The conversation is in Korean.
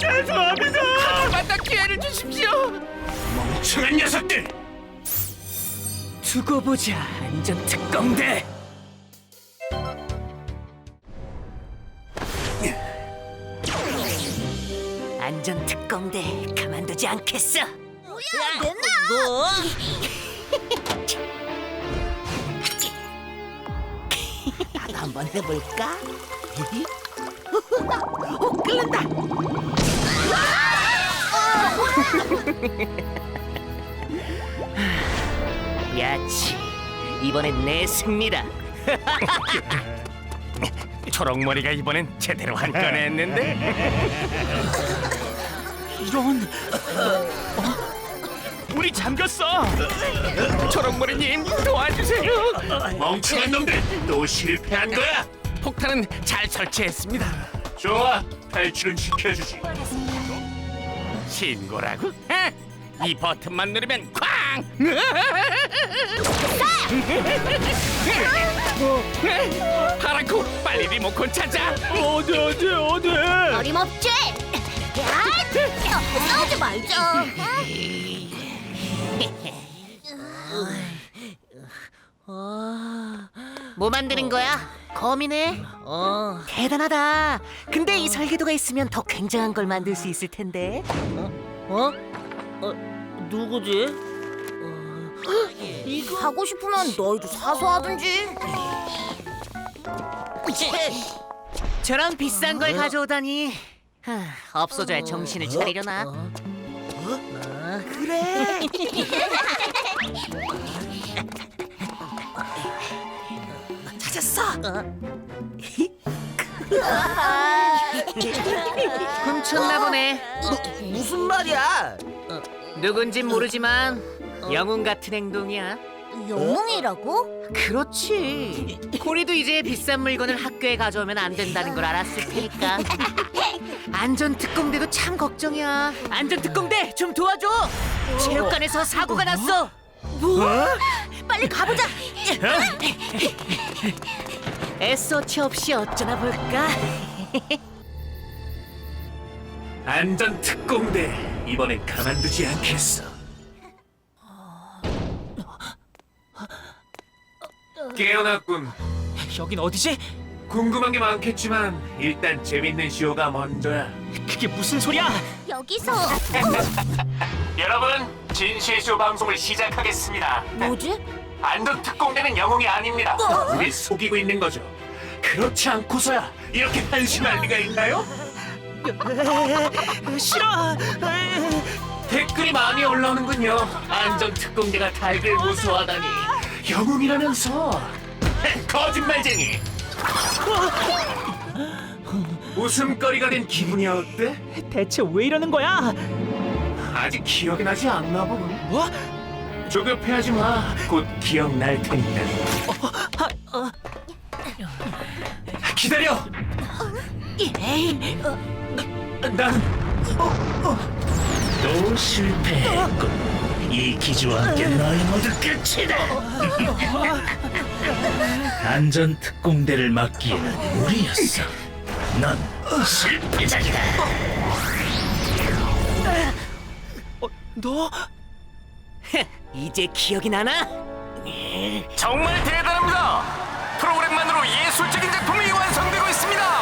죄송합니다. 만나 기회를 주십시오. 멍청한 녀석들. 두고 보자 안전 특공대. 안전 특공대 가만두지 않겠어. 뭐야! 뭐? 나도 한번 해볼까? 어, 끓는다. 야치, 이번엔 내 승리다. 초록머리가 이번엔 제대로 한 건 했는데. 이런 우리 잠겼어. 초록머리님 도와주세요. 멍청한 놈들 또 실패한 거야. 폭탄은 잘 설치했습니다. 좋아, 탈출은 시켜주지. 신고라고? 에? 이 버튼만 누르면 쾅! 하라코 빨리 리모컨 찾아. 어디 어디 어디? 어림없지? 야! 싸우지 말자. 뭐 만드는 거야? 거미네. 어, 대단하다. 근데 이 설계도가 있으면 더 굉장한 걸 만들 수 있을 텐데. 어? 어? 누구지? 하고 싶으면 너희도 사서 하든지. 저런 비싼 걸 가져오다니. 하, 없어져야 정신을 차리려나. 아, 그래. 찾았어. 훔쳤나 보네. 무슨 말이야? 누군진 모르지만 영웅 같은 행동이야. 영웅이라고? 그렇지. 코리도 이제 비싼 물건을 학교에 가져오면 안 된다는 걸 알았을 테니까. 안전 특공대도 참 걱정이야. 안전 특공대 좀 도와줘. 체육관에서 사고가 났어. 뭐? 빨리 가보자. 애써치 없이 어쩌나 볼까? 안전 특공대 이번엔 가만두지 않겠어. 깨어났군. 여긴 어디지? 궁금한 게 많겠지만 일단 재밌는 쇼가 먼저야. 그게 무슨 소리야? 여기서 여러분 진실 쇼 방송을 시작하겠습니다. 뭐지? 안전 특공대는 영웅이 아닙니다. 우리 속이고 있는 거죠. 그렇지 않고서야 이렇게 한심할 리가 있나요? 싫어. 댓글이 많이 올라오는군요. 안전 특공대가 달들 무서워하다니 영웅이라면서 거짓말쟁이. 웃음거리가 된 기분이 어때? 대체 왜 이러는 거야? 아직 기억이 나지 않나 보군. 뭐? 조급해하지 마. 곧 기억날 테니까. 기다려. 난 또 실패했군. 이 기주와 함께 너희 모두 끝이다. 안전 특공대를 맡기에는 우리였어. 넌 실패작이다. 너 이제 기억이 나나? 정말 대단합니다. 프로그램만으로 예술적인 작품이 완성되고 있습니다.